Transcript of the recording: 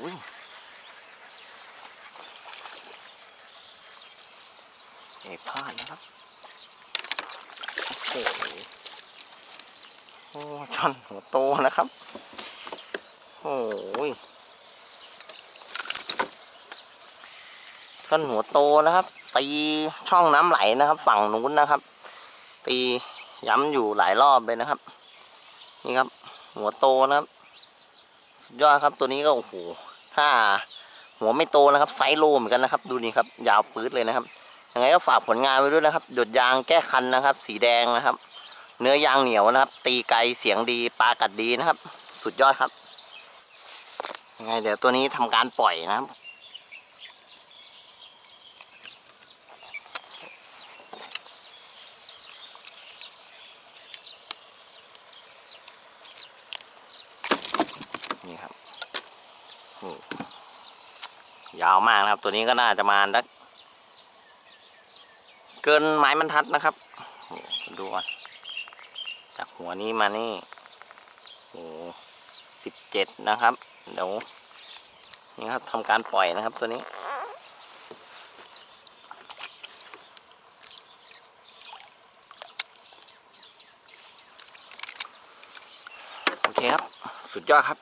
เอกพลาดนะครับ โอ้โหโอ้ช่อนหัวโตนะครับ โอ้ยช่อนหัวโตนะครับ ตีช่องน้ำไหลนะครับ ฝั่งนู้นนะครับ ตีย้ำอยู่หลายรอบเลยนะครับ นี่ครับ หัวโตนะครับ สุดยอดครับตัวนี้ก็โอ้โห ถ้าหัวไม่โตนะครับไซส์โลเหมือนกันนะครับ ดูนี่ครับยาวปื๊ดเลยนะครับยังไงก็ฝากผลงานไว้ด้วยนะครับหยดยางแก้คันนะครับ สีแดงนะครับ เนื้อยางเหนียวนะครับ ตีไกลเสียงดีปลากัดดีนะครับ สุดยอดครับยังไงเดี๋ยวตัวนี้ทำการปล่อยนะครับนี่ครับ นี่ยาวมากนะครับ ตัวนี้ก็น่าจะมาดักเกินไม้บรรทัดนะครับดูก่อนจากหัวนี้มานี่โอ้สิบเจ็ดนะครับ เดี๋ยวนี่ครับทำการปล่อยนะครับตัวนี้โอเคครับ สุดยอดครับ